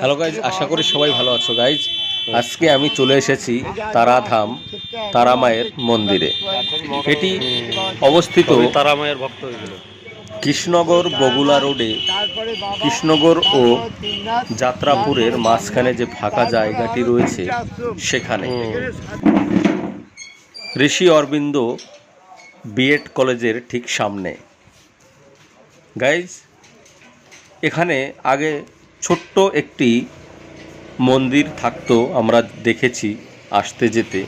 Hello guys আশা করি সবাই ভালো আছো গাইজ আজকে আমি চলে এসেছি তারাধাম তারামায়ের মন্দিরে। এটি অবস্থিত তারা মায়ের ভক্ত হয়েছিল কৃষ্ণনগর বগুলা রোডে কৃষ্ণনগর ও যাত্রাপুরের মাঝখানে যে ফাঁকা জায়গাটি রয়েছে সেখানে। ঋষি অরবিন্দ বিএড কলেজের ঠিক সামনে। গাইজ এখানে আগে ছোট্ট একটি মন্দির থাকতো আমরা দেখেছি আসতে যেতে।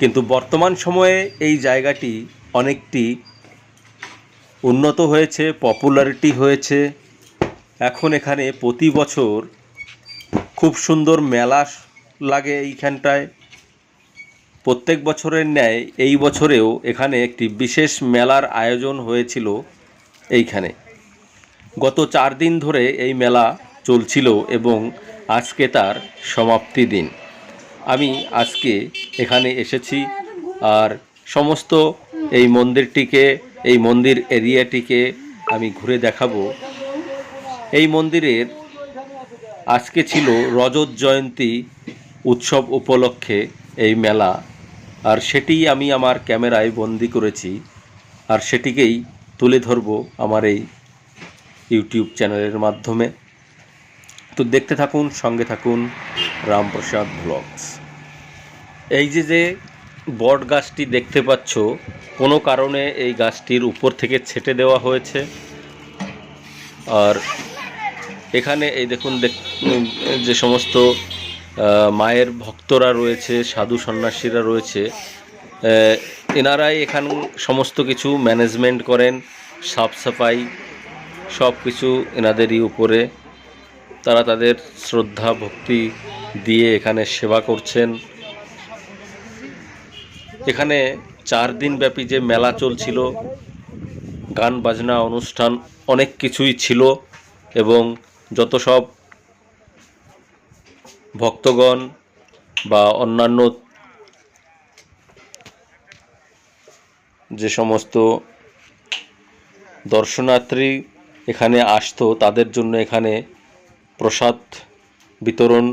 কিন্তু বর্তমান সময়ে এই জায়গাটি অনেকটি উন্নত হয়েছে পপুলারিটি হয়েছে। এখন এখানে প্রতি বছর খুব সুন্দর মেলা লাগে এইখানটায়। প্রত্যেক বছরের ন্যায় এই বছরেও এখানে একটি বিশেষ মেলার আয়োজন হয়েছিল এইখানে। গত চার দিন ধরে এই মেলা চলছিল এবং আজকে তার সমাপ্তি দিন। আমি আজকে এখানে এসেছি আর সমস্ত এই মন্দিরটিকে, এই মন্দির এরিয়াটিকে আমি ঘুরে দেখাবো। এই মন্দিরের আজকে ছিল রজত জয়ন্তী উৎসব উপলক্ষে এই মেলা। আর সেটি আমি আমার ক্যামেরায় বন্দি করেছি। আর সেটিকেই তুলে ধরবো আমার এই ইউটিউব চ্যানেলের মাধ্যমে। তো দেখতে থাকুন, সঙ্গে থাকুন রামপ্রসাদ ব্লগস। এই যে যে বট গাছটি দেখতে পাচ্ছ, কোনো কারণে এই গাছটির উপর থেকে ছেটে দেওয়া হয়েছে। আর এখানে এই দেখুন, দেখ- যে সমস্ত মায়ের ভক্তরা রয়েছে, সাধু সন্ন্যাসীরা রয়েছে এনারাই এখান সমস্ত কিছু ম্যানেজমেন্ট করেন, সাফ সাফাই সব কিছু এনাদেরই উপরে তারা তাদের শ্রদ্ধা, ভক্তি দিয়ে এখানে সেবা করছেন। এখানে চার দিন ব্যাপী যে মেলা চলছিল, গান, বাজনা, অনুষ্ঠান, অনেক কিছুই ছিল এবং যত সব ভক্তগণ বা অন্যান্য যে সমস্ত দর্শনার্থী এখানে আসতো, তাদের জন্য এখানে প্রসাদ বিতরণ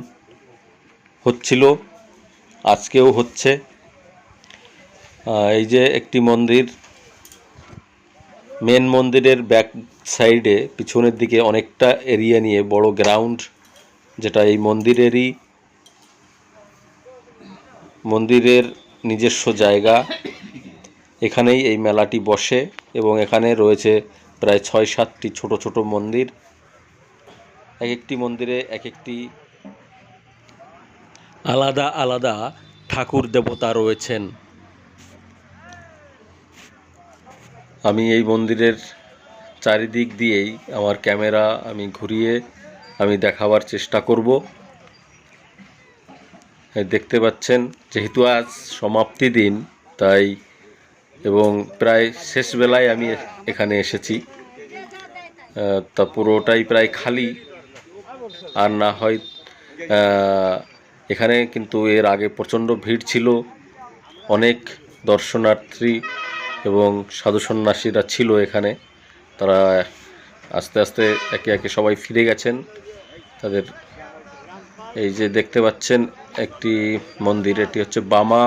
হচ্ছিল, আজকেও হচ্ছে। এই যে একটি মন্দির, মেন মন্দিরের ব্যাক সাইডে পিছনের দিকে অনেকটা এরিয়া নিয়ে বড় গ্রাউন্ড যেটা এই মন্দিরেরই মন্দিরের নিজস্ব জায়গা। এখানেই এই মেলাটি বসে এবং এখানে রয়েছে প্রায় ছয় সাতটি ছোট ছোট মন্দির। এক একটি মন্দিরে এক একটি আলাদা আলাদা ঠাকুর দেবতা রয়েছেন। আমি এই মন্দিরের চারিদিক দিয়েই আমার ক্যামেরা আমি ঘুরিয়ে আমি দেখাবার চেষ্টা করব। দেখতে পাচ্ছেন যেহেতু আজ সমাপ্তি দিন তাই এবং প্রায় শেষ বেলায় আমি এখানে এসেছি। তা পুরোটাই প্রায় খালি। আর না হয় এখানে কিন্তু এর আগে প্রচণ্ড ভিড় ছিল। অনেক দর্শনার্থী এবং সাধু সন্ন্যাসীরা ছিল এখানে। তারা আস্তে আস্তে একে একে সবাই ফিরে গেছেন। তাদের এই যে দেখতে পাচ্ছেন একটি মন্দির, এটি হচ্ছে বামা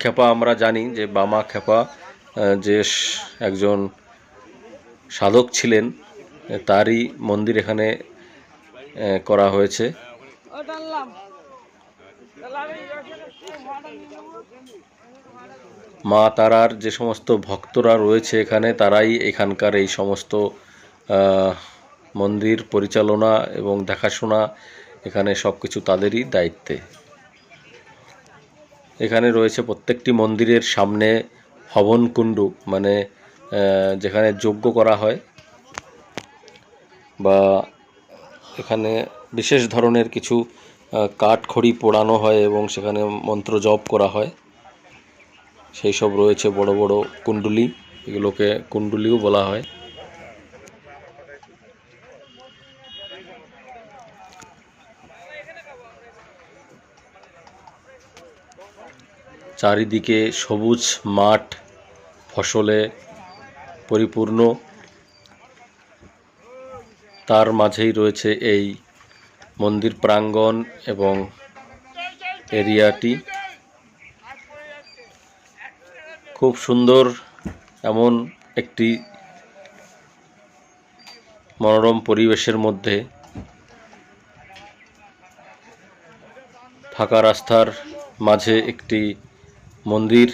খেপা। আমরা জানি যে বামা খেপা যে একজন সাধক ছিলেন, তারই মন্দির এখানে করা হয়েছে। মা তারার যে সমস্ত ভক্তরা রয়েছে এখানে, তারাই এখানকার এই সমস্ত মন্দির পরিচালনা এবং দেখাশোনা এখানে সব কিছু তাদেরই দায়িত্বে। এখানে রয়েছে প্রত্যেকটি মন্দিরের সামনে হবন কুণ্ডু মানে যেখানে যজ্ঞ করা হয় বা এখানে বিশেষ ধরনের কিছু কাঠ খড়ি পোড়ানো হয় এবং সেখানে মন্ত্র জপ করা হয়। সেই সব রয়েছে বড় বড় কুণ্ডুলি, এগুলোকে কুণ্ডুলিও বলা হয়। চারিদিকে সবুজ মাঠ, ফসলে পরিপূর্ণ। তার মাঝেই রয়েছে এই মন্দির প্রাঙ্গণ এবং এরিয়াটি। খুব সুন্দর এমন একটি মনোরম পরিবেশের মধ্যে ফাঁকা রাস্তার মাঝে একটি মন্দির।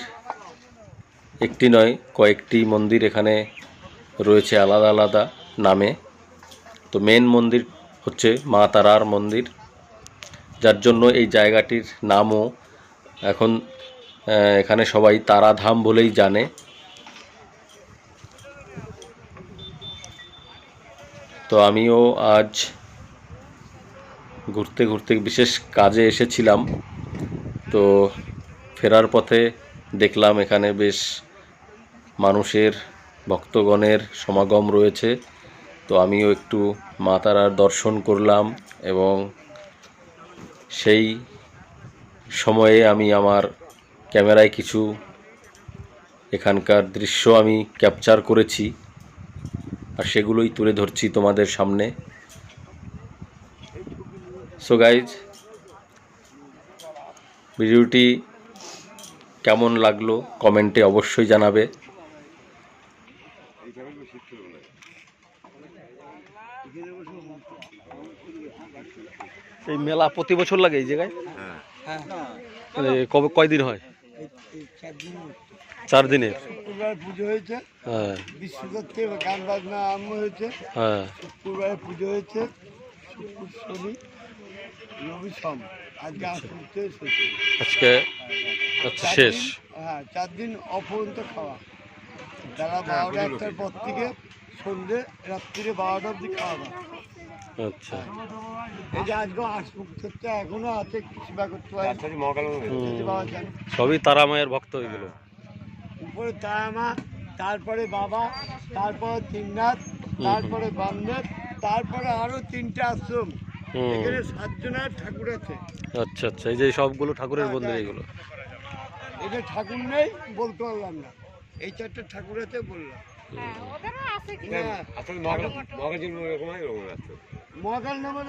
একটি নয়, কয়েকটি মন্দির এখানে রয়েছে আলাদা আলাদা নামে। তো মেন মন্দির হচ্ছে মা তারার মন্দির, যার জন্য এই জায়গাটির নামও এখন এখানে সবাই তারাধাম বলেই জানে। তো আমিও আজ ঘুরতে ঘুরতে বিশেষ কাজে এসেছিলাম। তো ফেরার পথে দেখলাম এখানে বেশ মানুষের, ভক্তগণের সমাগম রয়েছে। তো আমিও একটু মা তারার দর্শন করলাম এবং সেই সময়ে আমি আমার ক্যামেরায় কিছু এখানকার দৃশ্য আমি ক্যাপচার করেছি আর সেগুলোই তুলে ধরছি তোমাদের সামনে। সো গাইজ ভিডিওটি কেমন লাগল কমেন্টে অবশ্যই জানাবে। এই মেলা প্রতি বছর লাগে এই জায়গায়? হ্যাঁ মানে কবে কয়দিন হয়? চার দিনের। শুক্রবার পুজো হয়েছে। হ্যাঁ। বিশ্বদত্তে গান বাজনা আরম্ভ হয়েছে। হ্যাঁ। শুক্রবারে পুজো হয়েছে। শুক্র শনি রবি সোম। আজকে আসতে শেষ আজকে আচ্ছা চার শেষ। দিন, হ্যাঁ চার দিন অপরন্ত খাওয়া। বেলা বারোটা একটার পর থেকে সন্ধ্যে রাত্রিরে বারোটা অব্দি খাওয়া দাওয়া। আচ্ছা। এই যে আজকে আসমুখ থেকে এখনও আছে সেবা করতে পারে। সবই তারা মায়ের ভক্ত হয়ে গেল। উপরে তারা মা তারপরে বাবা তারপরে তিননাথ তারপরে বামনাথ তারপরে আরও তিনটা আশ্রম। এখানে সাতজনের ঠাকুর আছে। আচ্ছা আচ্ছা। এই যে সবগুলো ঠাকুরের মন্দির এইগুলো। এটা ঠাকুর নেই বলতে পারলাম না। এই চারটে ঠাকুর আছে বললাম। না আসলে মহাকাল মহাকাল এরকম হয় এরকম আছে। মহাকাল নামে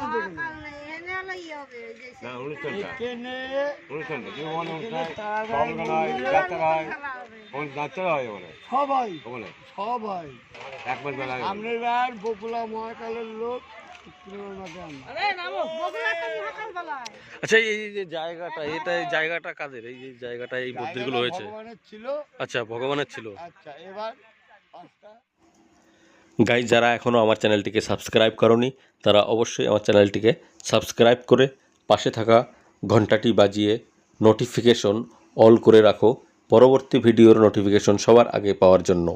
না অনুষ্ঠানটা। অনুষ্ঠানটা কি মানে অনুষ্ঠান। তারাবাই বাউল গান হয় যাত্রা হয়। যাত্রা হয় ওখানে। সবাই। ওখানে। সবাই। এক মাস বেলা আমরা এবার বকুলা মহাকালের লোক আচ্ছা এই যে জায়গাটা এটা এই জায়গাটা কাদের? এই যে জায়গাটা এই মন্দিরগুলো হয়েছে। আচ্ছা ভগবানের ছিল। আচ্ছা এবার গাইজ যারা এখনও আমার চ্যানেলটিকে সাবস্ক্রাইব করনি, তারা অবশ্যই আমার চ্যানেলটিকে সাবস্ক্রাইব করে পাশে থাকা ঘন্টাটি বাজিয়ে নোটিফিকেশন অল করে রাখো। পরবর্তী ভিডিওর নোটিফিকেশন সবার আগে পাওয়ার জন্য।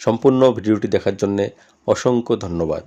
সম্পূর্ণ ভিডিওটি দেখার জন্যে অসংখ্য ধন্যবাদ।